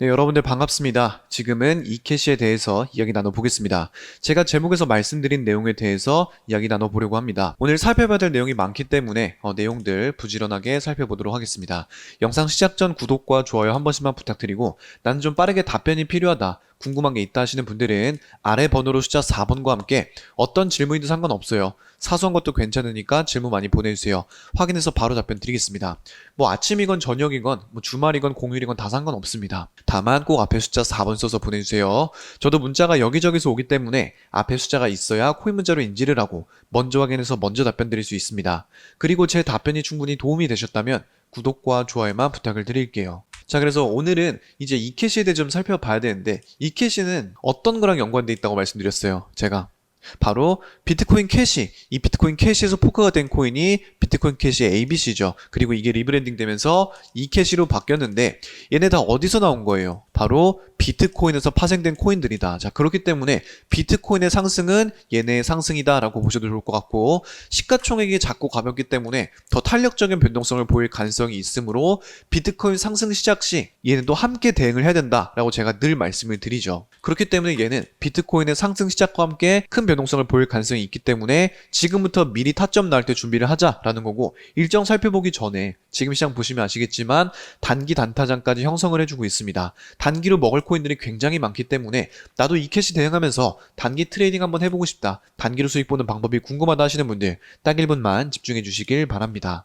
네, 여러분들 반갑습니다. 지금은 이캐시에 대해서 이야기 나눠보겠습니다. 제가 제목에서 말씀드린 내용에 대해서 이야기 나눠보려고 합니다. 오늘 살펴봐야 될 내용이 많기 때문에 어, 내용들 부지런하게 살펴보도록 하겠습니다. 영상 시작 전 구독과 좋아요 한 번씩만 부탁드리고 나는 좀 빠르게 답변이 필요하다. 궁금한 게 있다 하시는 분들은 아래 번호로 숫자 4번과 함께 어떤 질문이든 상관없어요. 사소한 것도 괜찮으니까 질문 많이 보내주세요. 확인해서 바로 답변 드리겠습니다. 뭐 아침이건 저녁이건 뭐 주말이건 공휴일이건 다 상관없습니다. 다만 꼭 앞에 숫자 4번 써서 보내주세요. 저도 문자가 여기저기서 오기 때문에 앞에 숫자가 있어야 코인 문자로 인지를 하고 먼저 확인해서 먼저 답변 드릴 수 있습니다. 그리고 제 답변이 충분히 도움이 되셨다면 구독과 좋아요만 부탁을 드릴게요. 자, 그래서 오늘은 이제 이 캐시에 대해 좀 살펴봐야 되는데, 이 캐시는 어떤 거랑 연관돼 있다고 말씀드렸어요. 제가. 바로 비트코인 캐시. 이 비트코인 캐시에서 포크가 된 코인이 비트코인 캐시 ABC죠. 그리고 이게 리브랜딩 되면서 이 캐시로 바뀌었는데, 얘네 다 어디서 나온 거예요? 바로 비트코인에서 파생된 코인들이다. 자, 그렇기 때문에 비트코인의 상승은 얘네의 상승이다라고 보셔도 좋을 것 같고, 시가총액이 작고 가볍기 때문에 더 탄력적인 변동성을 보일 가능성이 있으므로 비트코인 상승 시작 시 얘네도 함께 대응을 해야 된다라고 제가 늘 말씀을 드리죠. 그렇기 때문에 얘는 비트코인의 상승 시작과 함께 큰 변동성을 보일 가능성이 있기 때문에 지금부터 미리 타점 나올 때 준비를 하자라는 거고 일정 살펴보기 전에 지금 시장 보시면 아시겠지만 단기 단타장까지 형성을 해주고 있습니다. 단 기로 먹을 코인들이 굉장히 많기 때문에 나도 이 캐시 대응하면서 단기 트레이딩 한번 해보고 싶다. 단기로 수익 보는 방법이 궁금하다 하시는 분들 딱 1분만 집중해 주시길 바랍니다.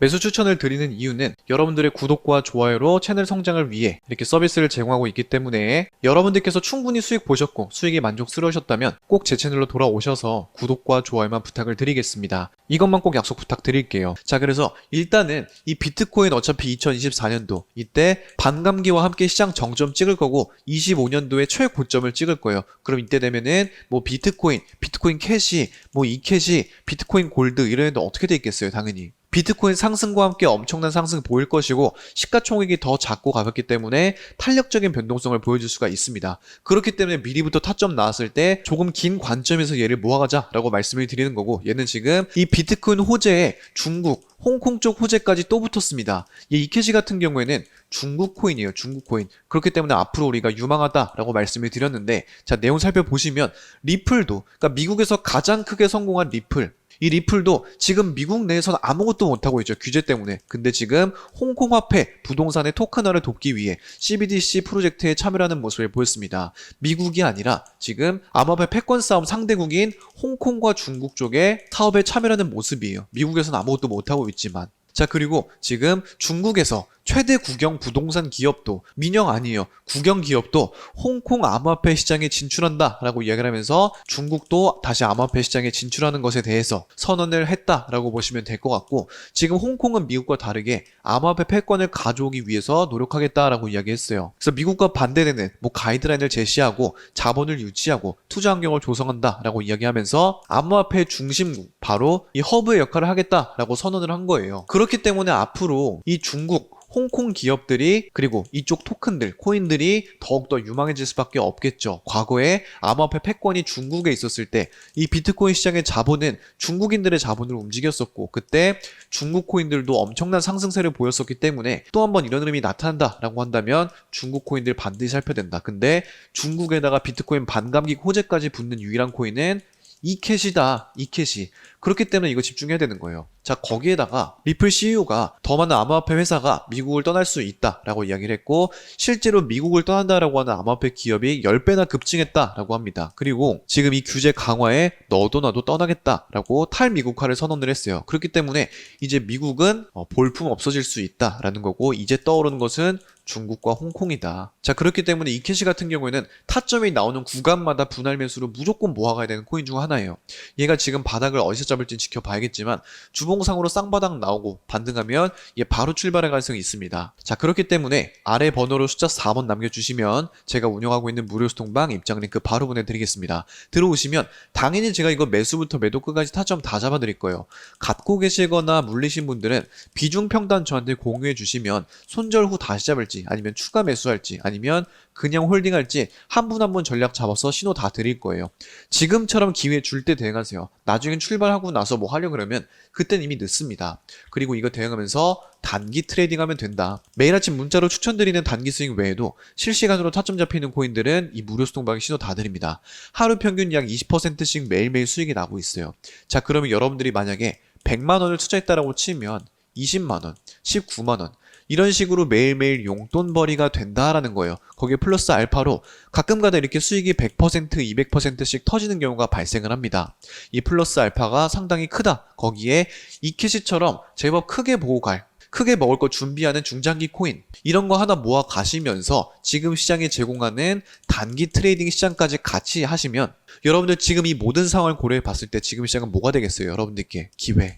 매수 추천을 드리는 이유는 여러분들의 구독과 좋아요로 채널 성장을 위해 이렇게 서비스를 제공하고 있기 때문에 여러분들께서 충분히 수익 보셨고 수익이 만족스러우셨다면 꼭 제 채널로 돌아오셔서 구독과 좋아요만 부탁을 드리겠습니다. 이것만 꼭 약속 부탁드릴게요. 자, 그래서 일단은 이 비트코인 어차피 2024년도 이때 반감기와 함께 시장 정점 찍을 거고 25년도에 최고점을 찍을 거예요. 그럼 이때 되면은 뭐 비트코인, 비트코인 캐시, 뭐 이캐시, 비트코인 골드 이런 애들 어떻게 돼 있겠어요, 당연히. 비트코인 상승과 함께 엄청난 상승 보일 것이고 시가총액이 더 작고 가볍기 때문에 탄력적인 변동성을 보여줄 수가 있습니다. 그렇기 때문에 미리부터 타점 나왔을 때 조금 긴 관점에서 얘를 모아가자라고 말씀을 드리는 거고 얘는 지금 이 비트코인 호재에 중국, 홍콩 쪽 호재까지 또 붙었습니다. 이 이케시 같은 경우에는 중국 코인이에요. 중국 코인. 그렇기 때문에 앞으로 우리가 유망하다라고 말씀을 드렸는데 자 내용 살펴보시면 리플도 그러니까 미국에서 가장 크게 성공한 리플 이 리플도 지금 미국 내에서는 아무것도 못하고 있죠. 규제 때문에. 근데 지금 홍콩 화폐 부동산의 토큰화를 돕기 위해 CBDC 프로젝트에 참여하는 모습을 보였습니다. 미국이 아니라 지금 암호화폐 패권 싸움 상대국인 홍콩과 중국 쪽에 사업에 참여하는 모습이에요. 미국에서는 아무것도 못하고 있지만. 자, 그리고 지금 중국에서 최대 국영 부동산 기업도 민영 아니에요. 국영 기업도 홍콩 암호화폐 시장에 진출한다라고 이야기를 하면서 중국도 다시 암호화폐 시장에 진출하는 것에 대해서 선언을 했다라고 보시면 될 것 같고 지금 홍콩은 미국과 다르게 암호화폐 패권을 가져오기 위해서 노력하겠다라고 이야기했어요. 그래서 미국과 반대되는 뭐 가이드라인을 제시하고 자본을 유치하고 투자 환경을 조성한다라고 이야기하면서 암호화폐 중심국 바로 이 허브의 역할을 하겠다라고 선언을 한 거예요. 그렇 기 때문에 앞으로 이 중국 홍콩 기업들이 그리고 이쪽 토큰들, 코인들이 더욱더 유망해질 수밖에 없겠죠. 과거에 암호화폐 패권이 중국에 있었을 때 이 비트코인 시장의 자본은 중국인들의 자본을 움직였었고 그때 중국 코인들도 엄청난 상승세를 보였었기 때문에 또 한번 이런 흐름이 나타난다라고 한다면 중국 코인들 반드시 살펴야 된다. 근데 중국에다가 비트코인 반감기 호재까지 붙는 유일한 코인은 이캐시다. 이캐시. 그렇기 때문에 이거 집중해야 되는 거예요. 자, 거기에다가 리플 CEO가 더 많은 암호화폐 회사가 미국을 떠날 수 있다라고 이야기를 했고 실제로 미국을 떠난다라고 하는 암호화폐 기업이 10배나 급증했다라고 합니다. 그리고 지금 이 규제 강화에 너도 나도 떠나겠다라고 탈미국화를 선언을 했어요. 그렇기 때문에 이제 미국은 어, 볼품 없어질 수 있다라는 거고 이제 떠오르는 것은 중국과 홍콩이다. 자, 그렇기 때문에 이 캐시 같은 경우에는 타점이 나오는 구간마다 분할 매수로 무조건 모아가야 되는 코인 중 하나예요. 얘가 지금 바닥을 어디서 잡을지 지켜봐야겠지만 주봉상으로 쌍바닥 나오고 반등하면 얘 바로 출발할 가능성이 있습니다. 자, 그렇기 때문에 아래 번호로 숫자 4번 남겨주시면 제가 운영하고 있는 무료 소통방 입장 링크 바로 보내드리겠습니다. 들어오시면 당연히 제가 이거 매수부터 매도 끝까지 타점 다 잡아드릴 거예요. 갖고 계시거나 물리신 분들은 비중 평단 저한테 공유해 주시면 손절 후 다시 잡을지 아니면 추가 매수할지 아니면 그냥 홀딩할지 한 분 한 분 전략 잡아서 신호 다 드릴 거예요. 지금처럼 기회 줄 때 대응하세요. 나중에 출발하고 나서 뭐 하려 그러면 그땐 이미 늦습니다. 그리고 이거 대응하면서 단기 트레이딩 하면 된다. 매일 아침 문자로 추천드리는 단기 스윙 외에도 실시간으로 타점 잡히는 코인들은 이 무료 소통방에 신호 다 드립니다. 하루 평균 약 20%씩 매일매일 수익이 나고 있어요. 자, 그러면 여러분들이 만약에 100만 원을 투자했다라고 치면 20만 원, 19만 원 이런 식으로 매일매일 용돈벌이가 된다라는 거예요. 거기에 플러스 알파로 가끔가다 이렇게 수익이 100%, 200%씩 터지는 경우가 발생을 합니다. 이 플러스 알파가 상당히 크다. 거기에 이 캐시처럼 제법 크게 보고 갈 크게 먹을 거 준비하는 중장기 코인 이런 거 하나 모아 가시면서 지금 시장에 제공하는 단기 트레이딩 시장까지 같이 하시면 여러분들 지금 이 모든 상황을 고려해 봤을 때 지금 시장은 뭐가 되겠어요? 여러분들께 기회.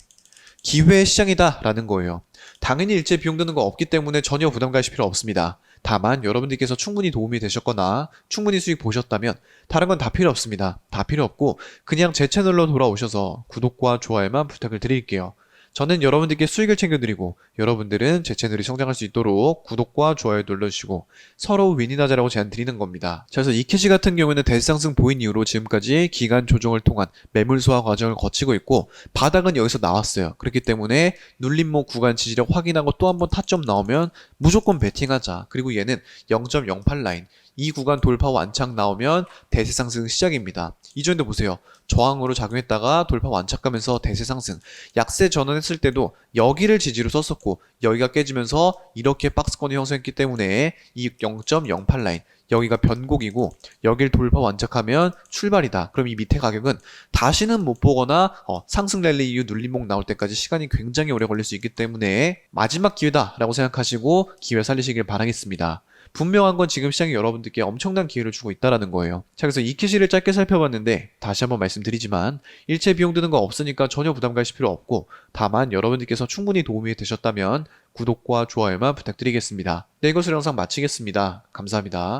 기회 시장이다라는 거예요. 당연히 일체 비용 드는 거 없기 때문에 전혀 부담 가실 필요 없습니다. 다만 여러분들께서 충분히 도움이 되셨거나 충분히 수익 보셨다면 다른 건 다 필요 없습니다. 다 필요 없고 그냥 제 채널로 돌아오셔서 구독과 좋아요만 부탁을 드릴게요. 저는 여러분들께 수익을 챙겨드리고 여러분들은 제 채널이 성장할 수 있도록 구독과 좋아요 눌러주시고 서로 윈윈하자라고 제안 드리는 겁니다. 자, 그래서 이 캐시 같은 경우에는 대상승 보인 이후로 지금까지 기간 조정을 통한 매물 소화 과정을 거치고 있고 바닥은 여기서 나왔어요. 그렇기 때문에 눌림목 구간 지지력 확인하고 또 한 번 타점 나오면 무조건 베팅하자. 그리고 얘는 0.08 라인 이 구간 돌파 완착 나오면 대세 상승 시작입니다. 이전에도 보세요. 저항으로 작용했다가 돌파 완착하면서 대세 상승. 약세 전환했을 때도 여기를 지지로 썼었고 여기가 깨지면서 이렇게 박스권이 형성했기 때문에 이 0.08 라인 여기가 변곡이고 여길 돌파 완착하면 출발이다. 그럼 이 밑에 가격은 다시는 못 보거나 어, 상승 랠리 이후 눌림목 나올 때까지 시간이 굉장히 오래 걸릴 수 있기 때문에 마지막 기회다라고 생각하시고 기회 살리시길 바라겠습니다. 분명한 건 지금 시장이 여러분들께 엄청난 기회를 주고 있다라는 거예요. 자, 그래서 이 캐시를 짧게 살펴봤는데 다시 한번 말씀드리지만 일체 비용 드는 거 없으니까 전혀 부담 가실 필요 없고 다만 여러분들께서 충분히 도움이 되셨다면 구독과 좋아요만 부탁드리겠습니다. 네, 이것으로 영상 마치겠습니다. 감사합니다.